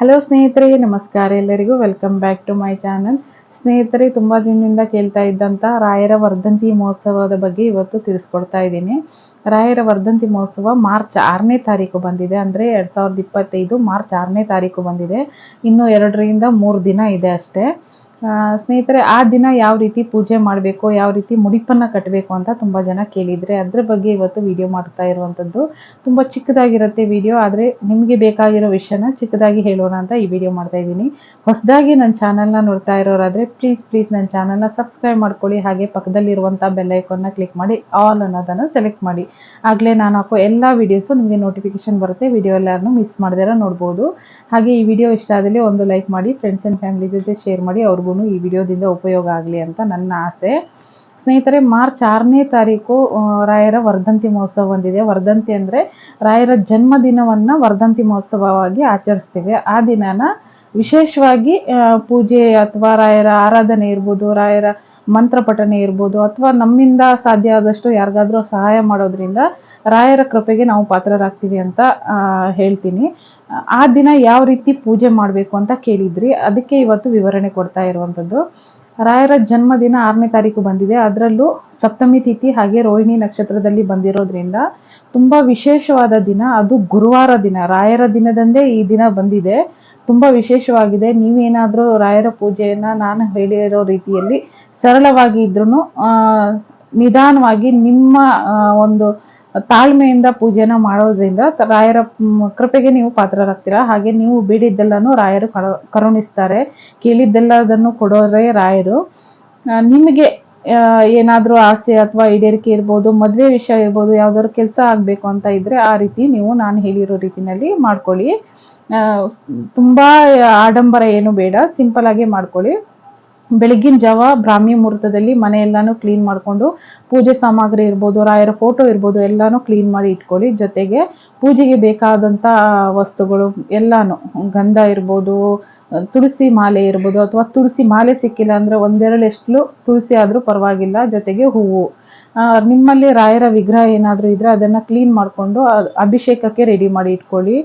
Hello ಸ್ನೇಹಿತರೆ, ನಮಸ್ಕಾರ ಎಲ್ಲರಿಗೂ. Welcome back to my channel ಸ್ನೇಹಿತರೆ, ತುಂಬ ದಿನದಿಂದ ಕೇಳ್ತಾ ಇದ್ದಂಥ ರಾಯರ ವರ್ಧಂತಿ ಮಹೋತ್ಸವದ ಬಗ್ಗೆ ಇವತ್ತು ತಿಳಿಸ್ಕೊಡ್ತಾ ಇದ್ದೀನಿ. ರಾಯರ ವರ್ಧಂತಿ ಮಹೋತ್ಸವ ಮಾರ್ಚ್ ಆರನೇ ತಾರೀಕು ಬಂದಿದೆ. ಅಂದರೆ ಎರಡು ಸಾವಿರದ ಇಪ್ಪತ್ತೈದು ಮಾರ್ಚ್ ಆರನೇ ತಾರೀಕು ಬಂದಿದೆ. ಇನ್ನು ಎರಡರಿಂದ ಮೂರು ದಿನ ಇದೆ ಅಷ್ಟೇ. ಸ್ನೇಹಿತರೆ, ಆ ದಿನ ಯಾವ ರೀತಿ ಪೂಜೆ ಮಾಡಬೇಕು, ಯಾವ ರೀತಿ ಮುಡಿಪನ್ನು ಕಟ್ಟಬೇಕು ಅಂತ ತುಂಬ ಜನ ಕೇಳಿದರೆ ಅದ್ರ ಬಗ್ಗೆ ಇವತ್ತು ವಿಡಿಯೋ ಮಾಡ್ತಾ ಇರುವಂಥದ್ದು ತುಂಬ ಚಿಕ್ಕದಾಗಿರುತ್ತೆ ವಿಡಿಯೋ ಆದರೆ ನಿಮಗೆ ಬೇಕಾಗಿರೋ ವಿಷಯನ ಚಿಕ್ಕದಾಗಿ ಹೇಳೋಣ ಅಂತ ಈ ವಿಡಿಯೋ ಮಾಡ್ತಾ ಇದ್ದೀನಿ. ಹೊಸದಾಗಿ ನನ್ನ ಚಾನಲ್ನ ನೋಡ್ತಾ ಇರೋರಾದರೆ ಪ್ಲೀಸ್ ಪ್ಲೀಸ್ ನನ್ನ ಚಾನಲ್ನ ಸಬ್ಸ್ಕ್ರೈಬ್ ಮಾಡ್ಕೊಳ್ಳಿ, ಹಾಗೆ ಪಕ್ಕದಲ್ಲಿರುವಂಥ ಬೆಲ್ಲೈಕನ್ನ ಕ್ಲಿಕ್ ಮಾಡಿ ಆಲ್ ಅನ್ನೋದನ್ನು ಸೆಲೆಕ್ಟ್ ಮಾಡಿ. ಆಗಲೇ ನಾನು ಹಾಕೋ ಎಲ್ಲ ವೀಡಿಯೋಸು ನಿಮಗೆ ನೋಟಿಫಿಕೇಷನ್ ಬರುತ್ತೆ ವಿಡಿಯೋ ಎಲ್ಲರೂ ಮಿಸ್ ಮಾಡ್ದಿರ ನೋಡ್ಬೋದು. ಹಾಗೆ ಈ ವಿಡಿಯೋ ಇಷ್ಟ ಆದಲ್ಲಿ ಒಂದು ಲೈಕ್ ಮಾಡಿ ಫ್ರೆಂಡ್ಸ್ ಆ್ಯಂಡ್ ಫ್ಯಾಮಿಲಿ ಜೊತೆ ಶೇರ್ ಮಾಡಿ, ಅವ್ರಿಗೂ ಈ ವಿಡಿಯೋದಿಂದ ಉಪಯೋಗ ಆಗಲಿ ಅಂತ ನನ್ನ ಆಸೆ. ಸ್ನೇಹಿತರೆ, ಮಾರ್ಚ್ ಆರನೇ ತಾರೀಕು ರಾಯರ ವರ್ಧಂತಿ ಮಹೋತ್ಸವ ಬಂದಿದೆ. ವರ್ಧಂತಿ ಅಂದರೆ ರಾಯರ ಜನ್ಮದಿನವನ್ನು ವರ್ಧಂತಿ ಮಹೋತ್ಸವವಾಗಿ ಆಚರಿಸ್ತೇವೆ. ಆ ದಿನನ ವಿಶೇಷವಾಗಿ ಪೂಜೆ ಅಥವಾ ರಾಯರ ಆರಾಧನೆ ಇರ್ಬೋದು, ರಾಯರ ಮಂತ್ರ ಪಠನೆ ಇರ್ಬೋದು, ಅಥವಾ ನಮ್ಮಿಂದ ಸಾಧ್ಯ ಆದಷ್ಟು ಯಾರಿಗಾದ್ರೂ ಸಹಾಯ ಮಾಡೋದ್ರಿಂದ ರಾಯರ ಕೃಪೆಗೆ ನಾವು ಪಾತ್ರರಾಗ್ತೀವಿ ಅಂತ ಹೇಳ್ತೀನಿ. ಆ ದಿನ ಯಾವ ರೀತಿ ಪೂಜೆ ಮಾಡಬೇಕು ಅಂತ ಕೇಳಿದ್ರಿ. ಅದಕ್ಕೆ ಇವತ್ತು ವಿವರಣೆ ಕೊಡ್ತಾ ಇರುವಂಥದ್ದು. ರಾಯರ ಜನ್ಮದಿನ ಆರನೇ ತಾರೀಕು ಬಂದಿದೆ. ಅದರಲ್ಲೂ ಸಪ್ತಮಿ ತಿಥಿ ಹಾಗೆ ರೋಹಿಣಿ ನಕ್ಷತ್ರದಲ್ಲಿ ಬಂದಿರೋದ್ರಿಂದ ತುಂಬ ವಿಶೇಷವಾದ ದಿನ. ಅದು ಗುರುವಾರ ದಿನ. ರಾಯರ ದಿನದಂದೇ ಈ ದಿನ ಬಂದಿದೆ. ತುಂಬ ವಿಶೇಷವಾಗಿದೆ. ನೀವೇನಾದರೂ ರಾಯರ ಪೂಜೆಯನ್ನು ನಾನು ಹೇಳಿರೋ ರೀತಿಯಲ್ಲಿ ಸರಳವಾಗಿ ಇದ್ರೂ ನಿಧಾನವಾಗಿ ನಿಮ್ಮ ಒಂದು ತಾಳ್ಮೆಯಿಂದ ಪೂಜೆನ ಮಾಡೋದ್ರಿಂದ ರಾಯರ ಕೃಪೆಗೆ ನೀವು ಪಾತ್ರರಾಗ್ತೀರಾ? ಹಾಗೆ ನೀವು ಬೇಡಿದ್ದೆಲ್ಲನೂ ರಾಯರು ಕರು- ಕರುಣಿಸ್ತಾರೆ. ಕೇಳಿದ್ದೆಲ್ಲದನ್ನು ಕೊಡೋರೇ ರಾಯರು. ನಿಮಗೆ ಏನಾದರೂ ಆಸೆ ಅಥವಾ ಈಡೇರಿಕೆ ಇರ್ಬೋದು, ಮದುವೆ ವಿಷಯ ಇರ್ಬೋದು, ಯಾವ್ದಾದ್ರು ಕೆಲಸ ಆಗಬೇಕು ಅಂತ ಇದ್ರೆ ಆ ರೀತಿ ನೀವು ನಾನು ಹೇಳಿರೋ ರೀತಿನಲ್ಲಿ ಮಾಡ್ಕೊಳ್ಳಿ. ತುಂಬಾ ಆಡಂಬರ ಏನು ಬೇಡ, ಸಿಂಪಲ್ ಆಗಿ ಮಾಡ್ಕೊಳ್ಳಿ. ಬೆಳಗಿನ ಜಾವ ಬ್ರಾಹ್ಮಿ ಮುಹೂರ್ತದಲ್ಲಿ ಮನೆಯೆಲ್ಲಾನು ಕ್ಲೀನ್ ಮಾಡಿಕೊಂಡು ಪೂಜೆ ಸಾಮಗ್ರಿ ಇರ್ಬೋದು, ರಾಯರ ಫೋಟೋ ಇರ್ಬೋದು ಎಲ್ಲಾನು ಕ್ಲೀನ್ ಮಾಡಿ ಇಟ್ಕೊಳ್ಳಿ. ಜೊತೆಗೆ ಪೂಜೆಗೆ ಬೇಕಾದಂಥ ವಸ್ತುಗಳು ಎಲ್ಲಾನು, ಗಂಧ ಇರ್ಬೋದು, ತುಳಸಿ ಮಾಲೆ ಇರ್ಬೋದು ಅಥವಾ ತುಳಸಿ ಮಾಲೆ ಸಿಕ್ಕಿಲ್ಲ ಅಂದರೆ ಒಂದೆರಡೆಷ್ಟು ತುಳಸಿ ಆದರೂ ಪರವಾಗಿಲ್ಲ. ಜೊತೆಗೆ ಹೂವು. ನಿಮ್ಮಲ್ಲಿ ರಾಯರ ವಿಗ್ರಹ ಏನಾದರೂ ಇದ್ದರೆ ಅದನ್ನು ಕ್ಲೀನ್ ಮಾಡಿಕೊಂಡು ಅಭಿಷೇಕಕ್ಕೆ ರೆಡಿ ಮಾಡಿ ಇಟ್ಕೊಳ್ಳಿ.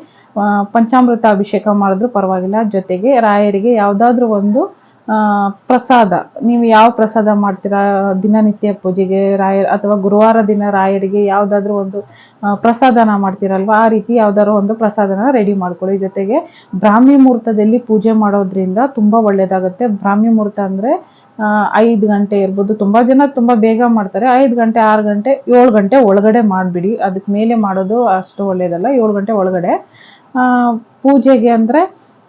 ಪಂಚಾಮೃತ ಅಭಿಷೇಕ ಮಾಡಿದ್ರೂ ಪರವಾಗಿಲ್ಲ. ಜೊತೆಗೆ ರಾಯರಿಗೆ ಯಾವುದಾದ್ರೂ ಒಂದು ಪ್ರಸಾದ. ನೀವು ಯಾವ ಪ್ರಸಾದ ಮಾಡ್ತೀರಾ? ದಿನನಿತ್ಯ ಪೂಜೆಗೆ ರಾಯ ಅಥವಾ ಗುರುವಾರ ದಿನ ರಾಯರಿಗೆ ಯಾವುದಾದ್ರೂ ಒಂದು ಪ್ರಸಾದನ ಮಾಡ್ತೀರಲ್ವಾ? ಆ ರೀತಿ ಯಾವ್ದಾದ್ರು ಒಂದು ಪ್ರಸಾದನ ರೆಡಿ ಮಾಡ್ಕೊಳ್ಳಿ. ಜೊತೆಗೆ ಬ್ರಾಹ್ಮಿ ಮುಹೂರ್ತದಲ್ಲಿ ಪೂಜೆ ಮಾಡೋದ್ರಿಂದ ತುಂಬ ಒಳ್ಳೆಯದಾಗುತ್ತೆ ಬ್ರಾಹ್ಮಿ ಮುಹೂರ್ತ ಅಂದರೆ ಐದು ಗಂಟೆ ಇರ್ಬೋದು. ತುಂಬ ಜನ ತುಂಬ ಬೇಗ ಮಾಡ್ತಾರೆ. ಐದು ಗಂಟೆ, ಆರು ಗಂಟೆ, ಏಳು ಗಂಟೆ ಒಳಗಡೆ ಮಾಡಿಬಿಡಿ. ಅದಕ್ಕೆ ಮೇಲೆ ಮಾಡೋದು ಅಷ್ಟು ಒಳ್ಳೆಯದಲ್ಲ ಏಳು ಗಂಟೆ ಒಳಗಡೆ. ಪೂಜೆಗೆ ಅಂದರೆ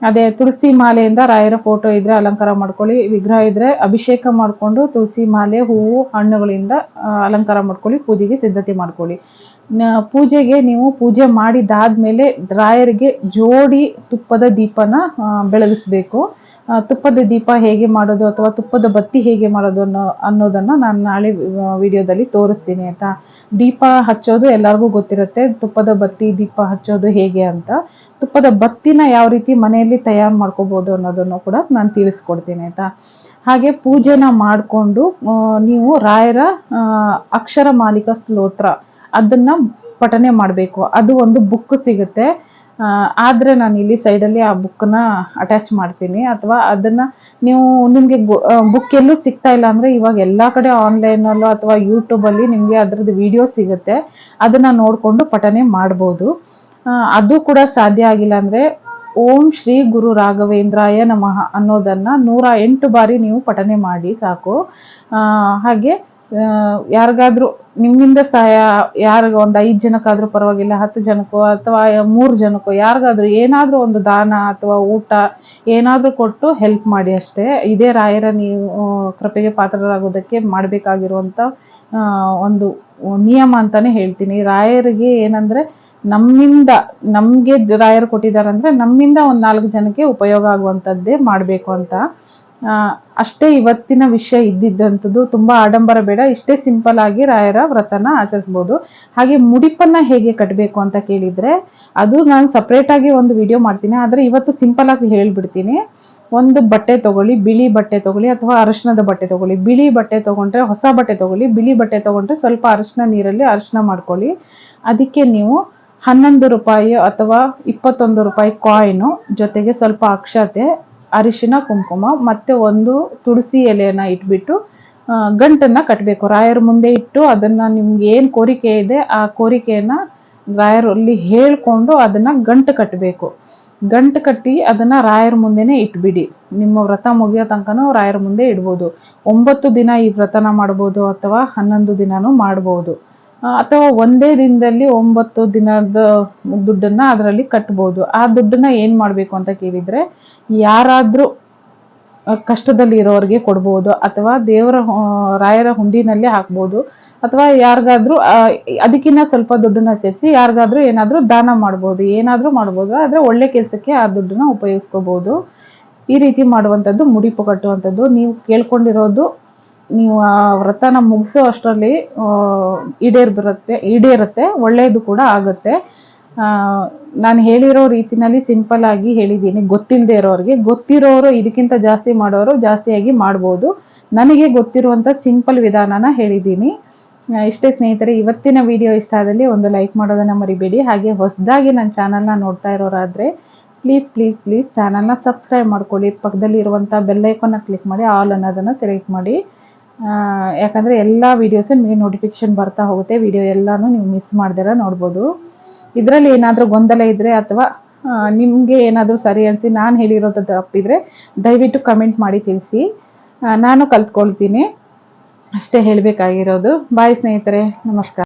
ಅದೇ ತುಳಸಿ ಮಾಲೆಯಿಂದ ರಾಯರ ಫೋಟೋ ಇದ್ರೆ ಅಲಂಕಾರ ಮಾಡ್ಕೊಳ್ಳಿ, ವಿಗ್ರಹ ಇದ್ರೆ ಅಭಿಷೇಕ ಮಾಡಿಕೊಂಡು ತುಳಸಿ ಮಾಲೆ, ಹೂವು, ಹಣ್ಣುಗಳಿಂದ ಅಲಂಕಾರ ಮಾಡ್ಕೊಳ್ಳಿ, ಪೂಜೆಗೆ ಸಿದ್ಧತೆ ಮಾಡ್ಕೊಳ್ಳಿ. ಪೂಜೆಗೆ ನೀವು ಪೂಜೆ ಮಾಡಿದಾದ್ಮೇಲೆ ರಾಯರಿಗೆ ಜೋಡಿ ತುಪ್ಪದ ದೀಪನ ಬೆಳಗಿಸ್ಬೇಕು. ತುಪ್ಪದ ದೀಪ ಹೇಗೆ ಮಾಡೋದು ಅಥವಾ ತುಪ್ಪದ ಬತ್ತಿ ಹೇಗೆ ಮಾಡೋದು ಅನ್ನೋ, ಅನ್ನೋದನ್ನು ನಾನು ನಾಳೆ ವಿಡಿಯೋದಲ್ಲಿ ತೋರಿಸ್ತೀನಿ, ಆಯಿತಾ? ದೀಪ ಹಚ್ಚೋದು ಎಲ್ಲರಿಗೂ ಗೊತ್ತಿರುತ್ತೆ, ತುಪ್ಪದ ಬತ್ತಿ ದೀಪ ಹಚ್ಚೋದು ಹೇಗೆ ಅಂತ. ತುಪ್ಪದ ಬತ್ತಿನ ಯಾವ ರೀತಿ ಮನೆಯಲ್ಲಿ ತಯಾರು ಮಾಡ್ಕೋಬೋದು ಅನ್ನೋದನ್ನು ಕೂಡ ನಾನು ತಿಳಿಸ್ಕೊಡ್ತೀನಿ, ಆಯಿತಾ? ಹಾಗೆ ಪೂಜೆನ ಮಾಡಿಕೊಂಡು ನೀವು ರಾಯರ ಅಕ್ಷರ ಮಾಲಿಕ ಸ್ತೋತ್ರ, ಅದನ್ನ ಪಠನೆ ಮಾಡಬೇಕು. ಅದು ಒಂದು ಬುಕ್ ಸಿಗುತ್ತೆ. ಆದ್ರೆ ನಾನು ಇಲ್ಲಿ ಸೈಡಲ್ಲಿ ಆ ಬುಕ್ಕನ್ನ ಅಟ್ಯಾಚ್ ಮಾಡ್ತೀನಿ. ಅಥವಾ ಅದನ್ನು ನೀವು ನಿಮಗೆ ಬುಕ್ ಎಲ್ಲೂ ಸಿಗ್ತಾ ಇಲ್ಲ ಅಂದರೆ ಇವಾಗ ಎಲ್ಲ ಕಡೆ ಆನ್ಲೈನಲ್ಲೋ ಅಥವಾ ಯೂಟ್ಯೂಬಲ್ಲಿ ನಿಮಗೆ ಅದರದ್ದು ವಿಡಿಯೋ ಸಿಗುತ್ತೆ. ಅದನ್ನು ನೋಡಿಕೊಂಡು ಪಠನೆ ಮಾಡ್ಬೋದು. ಅದು ಕೂಡ ಸಾಧ್ಯ ಆಗಿಲ್ಲ ಅಂದರೆ ಓಂ ಶ್ರೀ ಗುರು ರಾಘವೇಂದ್ರಾಯ ನಮಃ ಅನ್ನೋದನ್ನು ನೂರ ಎಂಟು ಬಾರಿ ನೀವು ಪಠನೆ ಮಾಡಿ ಸಾಕು. ಹಾಗೆ ಯಾರಿಗಾದ್ರೂ ನಿಮ್ಮಿಂದ ಸಹಾಯ, ಯಾರಿಗ ಒಂದು ಐದು ಜನಕ್ಕಾದ್ರೂ ಪರವಾಗಿಲ್ಲ, ಹತ್ತು ಜನಕ್ಕೋ ಅಥವಾ ಮೂರು ಜನಕ್ಕೋ, ಯಾರಿಗಾದ್ರೂ ಏನಾದರೂ ಒಂದು ದಾನ ಅಥವಾ ಊಟ ಏನಾದರೂ ಕೊಟ್ಟು ಹೆಲ್ಪ್ ಮಾಡಿ ಅಷ್ಟೇ. ಇದೇ ರಾಯರ ನೀವು ಕೃಪೆಗೆ ಪಾತ್ರರಾಗೋದಕ್ಕೆ ಮಾಡಬೇಕಾಗಿರುವಂಥ ಒಂದು ನಿಯಮ ಅಂತಾನೆ ಹೇಳ್ತೀನಿ. ರಾಯರಿಗೆ ಏನಂದ್ರೆ ನಮ್ಮಿಂದ, ನಮಗೆ ರಾಯರು ಕೊಟ್ಟಿದ್ದಾರೆ ಅಂದರೆ ನಮ್ಮಿಂದ ಒಂದು ನಾಲ್ಕು ಜನಕ್ಕೆ ಉಪಯೋಗ ಆಗುವಂಥದ್ದೇ ಮಾಡಬೇಕು ಅಂತ. ಅಷ್ಟೇ ಇವತ್ತಿನ ವಿಷಯ ಇದ್ದಿದ್ದಂಥದ್ದು ತುಂಬ ಆಡಂಬರ ಬೇಡ. ಇಷ್ಟೇ ಸಿಂಪಲ್ ಆಗಿ ರಾಯರ ವ್ರತನ ಆಚರಿಸ್ಬೋದು. ಹಾಗೆ ಮುಡಿಪನ್ನ ಹೇಗೆ ಕಟ್ಟಬೇಕು ಅಂತ ಕೇಳಿದರೆ, ಅದು ನಾನು ಸಪ್ರೇಟಾಗಿ ಒಂದು ವಿಡಿಯೋ ಮಾಡ್ತೀನಿ, ಆದರೆ ಇವತ್ತು ಸಿಂಪಲ್ ಆಗಿ ಹೇಳಿಬಿಡ್ತೀನಿ. ಒಂದು ಬಟ್ಟೆ ತಗೊಳ್ಳಿ, ಬಿಳಿ ಬಟ್ಟೆ ತಗೊಳ್ಳಿ ಅಥವಾ ಅರಶಿನದ ಬಟ್ಟೆ ತಗೊಳ್ಳಿ. ಬಿಳಿ ಬಟ್ಟೆ ತೊಗೊಂಡ್ರೆ ಹೊಸ ಬಟ್ಟೆ ತಗೊಳ್ಳಿ, ಬಿಳಿ ಬಟ್ಟೆ ತೊಗೊಂಡ್ರೆ ಸ್ವಲ್ಪ ಅರಿಶಿಣ ನೀರಲ್ಲಿ ಅರಿಶಿಣ ಮಾಡ್ಕೊಳ್ಳಿ. ಅದಕ್ಕೆ ನೀವು ಹನ್ನೊಂದು ರೂಪಾಯಿ ಅಥವಾ ಇಪ್ಪತ್ತೊಂದು ರೂಪಾಯಿ ಕಾಯಿನು ಜೊತೆಗೆ ಸ್ವಲ್ಪ ಅಕ್ಷತೆ ಅರಿಶಿನ, ಕುಂಕುಮ, ಮತ್ತೆ ಒಂದು ತುಳಸಿ ಎಲೆಯನ್ನ ಇಟ್ಬಿಟ್ಟು ಗಂಟನ್ನು ಕಟ್ಟಬೇಕು ರಾಯರ ಮುಂದೆ ಇಟ್ಟು ಅದನ್ನ ನಿಮ್ಗೆ ಏನು ಕೋರಿಕೆ ಇದೆ, ಆ ಕೋರಿಕೆಯನ್ನು ರಾಯರಲ್ಲಿ ಹೇಳಿಕೊಂಡು ಅದನ್ನ ಗಂಟು ಕಟ್ಟಬೇಕು ಗಂಟು ಕಟ್ಟಿ ಅದನ್ನ ರಾಯರ ಮುಂದೆನೆ ಇಟ್ಬಿಡಿ. ನಿಮ್ಮ ವ್ರತ ಮುಗಿಯೋ ತನಕನೂ ರಾಯರ ಮುಂದೆ ಇಡ್ಬೋದು. ಒಂಬತ್ತು ದಿನ ಈ ವ್ರತನ ಮಾಡ್ಬೋದು ಅಥವಾ ಹನ್ನೊಂದು ದಿನನೂ ಮಾಡ್ಬೋದು. ಅಥವಾ ಒಂದೇ ದಿನದಲ್ಲಿ ಒಂಬತ್ತು ದಿನದ ದುಡ್ಡನ್ನ ಅದರಲ್ಲಿ ಕಟ್ಬೋದು. ಆ ದುಡ್ಡನ್ನ ಏನು ಮಾಡಬೇಕು ಅಂತ ಕೇಳಿದ್ರೆ, ಯಾರಾದರೂ ಕಷ್ಟದಲ್ಲಿ ಇರೋರಿಗೆ ಕೊಡ್ಬೋದು, ಅಥವಾ ದೇವರ ರಾಯರ ಹುಂಡಿನಲ್ಲಿ ಹಾಕ್ಬೋದು, ಅಥವಾ ಯಾರಿಗಾದ್ರೂ ಅದಕ್ಕಿಂತ ಸ್ವಲ್ಪ ದುಡ್ಡನ್ನ ಸೇರಿಸಿ ಯಾರಿಗಾದ್ರೂ ಏನಾದರೂ ದಾನ ಮಾಡ್ಬೋದು, ಏನಾದರೂ ಮಾಡ್ಬೋದು, ಆದರೆ ಒಳ್ಳೆ ಕೆಲಸಕ್ಕೆ ಆ ದುಡ್ಡನ್ನ ಉಪಯೋಗಿಸ್ಕೋಬಹುದು ಈ ರೀತಿ ಮಾಡುವಂಥದ್ದು, ಮುಡಿಪು ಕಟ್ಟುವಂಥದ್ದು, ನೀವು ಕೇಳ್ಕೊಂಡಿರೋದು ನೀವು ಆ ವ್ರತನ ಮುಗಿಸೋ ಅಷ್ಟರಲ್ಲಿ ಈಡೇರ್ ಬರುತ್ತೆ ಈಡೇರುತ್ತೆ ಒಳ್ಳೆಯದು ಕೂಡ ಆಗುತ್ತೆ. ನಾನು ಹೇಳಿರೋ ರೀತಿನಲ್ಲಿ ಸಿಂಪಲ್ ಆಗಿ ಹೇಳಿದ್ದೀನಿ. ಗೊತ್ತಿಲ್ಲದೆ ಇರೋರಿಗೆ, ಗೊತ್ತಿರೋರು ಇದಕ್ಕಿಂತ ಜಾಸ್ತಿ ಮಾಡೋರು ಜಾಸ್ತಿಯಾಗಿ ಮಾಡ್ಬೋದು. ನನಗೆ ಗೊತ್ತಿರುವಂಥ ಸಿಂಪಲ್ ವಿಧಾನನ ಹೇಳಿದ್ದೀನಿ. ಇಷ್ಟೇ ಸ್ನೇಹಿತರೆ, ಇವತ್ತಿನ ವಿಡಿಯೋ ಇಷ್ಟ ಆದಲ್ಲಿ ಒಂದು ಲೈಕ್ ಮಾಡೋದನ್ನು ಮರಿಬೇಡಿ. ಹಾಗೆ ಹೊಸದಾಗಿ ನನ್ನ ಚಾನಲ್ನ ನೋಡ್ತಾ ಇರೋರಾದರೆ, ಪ್ಲೀಸ್ ಪ್ಲೀಸ್ ಪ್ಲೀಸ್ ಚಾನಲ್ನ ಸಬ್ಸ್ಕ್ರೈಬ್ ಮಾಡ್ಕೊಳ್ಳಿ. ಪಕ್ಕದಲ್ಲಿ ಇರುವಂಥ ಬೆಲ್ಲೈಕನ್ನ ಕ್ಲಿಕ್ ಮಾಡಿ, ಆಲ್ ಅನ್ನೋದನ್ನು ಸೆಲೆಕ್ಟ್ ಮಾಡಿ. ಯಾಕಂದ್ರೆ ಎಲ್ಲ ವೀಡಿಯೋಸ್ ನಿಮಗೆ ನೋಟಿಫಿಕೇಶನ್ ಬರ್ತಾ ಹೋಗುತ್ತೆ. ವಿಡಿಯೋ ಎಲ್ಲಾನು ನೀವು ಮಿಸ್ ಮಾಡ್ದಿರ ನೋಡ್ಬೋದು. ಇದರಲ್ಲಿ ಏನಾದರೂ ಗೊಂದಲ ಇದ್ರೆ ಅಥವಾ ನಿಮಗೆ ಏನಾದರೂ ಸರಿ ಅನಿಸಿ ನಾನು ಹೇಳಿರೋದು ತಪ್ಪಿದ್ರೆ ದಯವಿಟ್ಟು ಕಮೆಂಟ್ ಮಾಡಿ ತಿಳಿಸಿ. ನಾನು ಕಲ್ತ್ಕೊಳ್ತೀನಿ. ಅಷ್ಟೇ ಹೇಳಬೇಕಾಗಿರೋದು. ಬಾಯ್ ಸ್ನೇಹಿತರೆ. ನಮಸ್ಕಾರ.